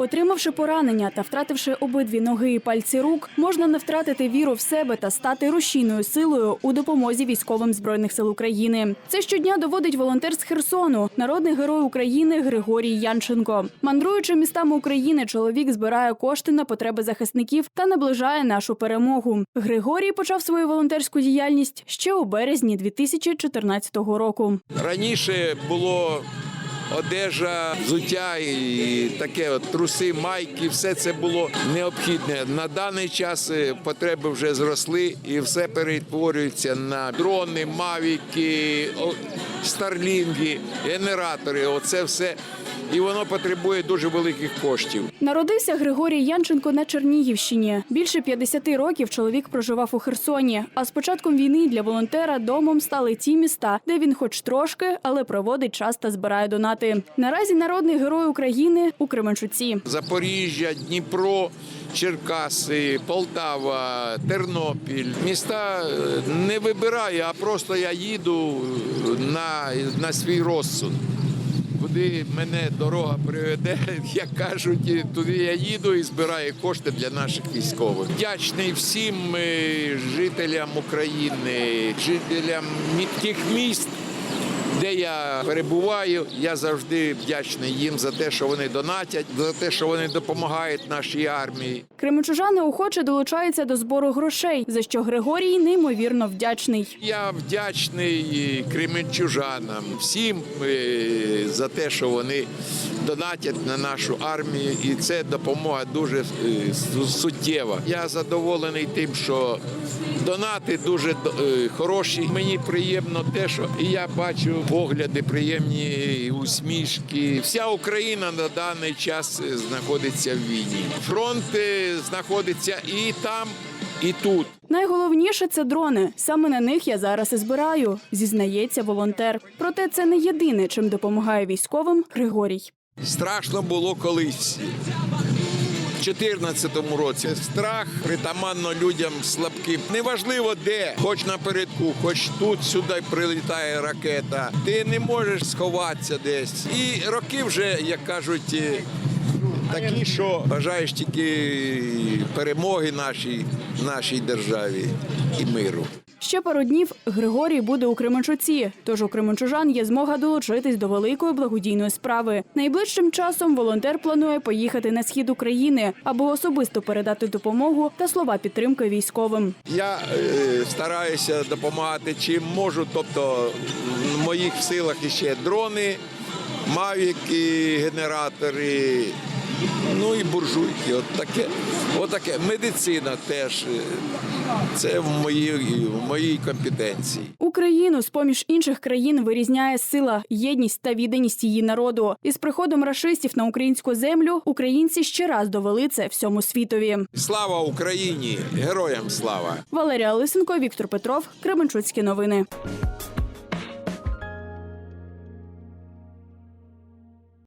Отримавши поранення та втративши обидві ноги і пальці рук, можна не втратити віру в себе та стати рушійною силою у допомозі військовим збройних сил України. Це щодня доводить волонтер з Херсону, народний герой України Григорій Янченко. Мандруючи містами України, чоловік збирає кошти на потреби захисників та наближає нашу перемогу. Григорій почав свою волонтерську діяльність ще у березні 2014 року. Раніше було одежа, взуття і таке от труси, майки, все це було необхідне. На даний час е, потреби вже зросли і все перетворюється на дрони, мавіки, старлінги, генератори. Оце все. І воно потребує дуже великих коштів. Народився Григорій Янченко на Чернігівщині. Більше 50 років чоловік проживав у Херсоні. А з початком війни для волонтера домом стали ті міста, де він, хоч трошки, але проводить час та збирає донати. Наразі народний герой України у Кременчуці. Запоріжжя, Дніпро, Черкаси, Полтава, Тернопіль. Міста е, не вибираю, а просто я їду на, на свій розсуд. Куди мене дорога приведе, як кажуть, туди я їду і збираю кошти для наших військових. Вдячний всім е, жителям України, жителям тих міст, де я перебуваю, я завжди вдячний їм за те, що вони донатять, за те, що вони допомагають нашій армії. Кременчужани охоче долучаються до збору грошей, за що Григорій неймовірно вдячний. Я вдячний кременчужанам, всім е, за те, що вони донатять на нашу армію, і це допомога дуже е, суттєва. Я задоволений тим, що донати дуже е, хороші. Мені приємно те, що і я бачу погляди, приємні усмішки. Вся Україна на даний час е, знаходиться в війні. Фронт знаходиться і там, і тут. Найголовніше це дрони. Саме на них я зараз і збираю, зізнається волонтер. Проте це не єдине, чим допомагає військовим Григорій. Страшно було колись. У 2014 році страх притаманно людям слабким. Неважливо де, хоч напередку, хоч тут сюди прилітає ракета. Ти не можеш сховатися десь. І роки вже, як кажуть, такі, що бажаєш тільки перемоги нашій, нашій державі і миру. Ще пару днів Григорій буде у Кременчуці, тож у Кременчужан є змога долучитись до великої благодійної справи. Найближчим часом волонтер планує поїхати на схід України, аби особисто передати допомогу та слова підтримки військовим. Я е, стараюся допомагати чим можу. Тобто в моїх силах іще дрони, мавіки, генератори, ну і буржуйки. От таке. От таке. Медицина теж. е, Це в моїй, в моїй компетенції. Україну з поміж інших країн вирізняє сила, єдність та відданість її народу. Із приходом рашистів на українську землю українці ще раз довели це всьому світові. Слава Україні! Героям слава! Валерія Лисенко, Віктор Петров, Кременчуцькі новини.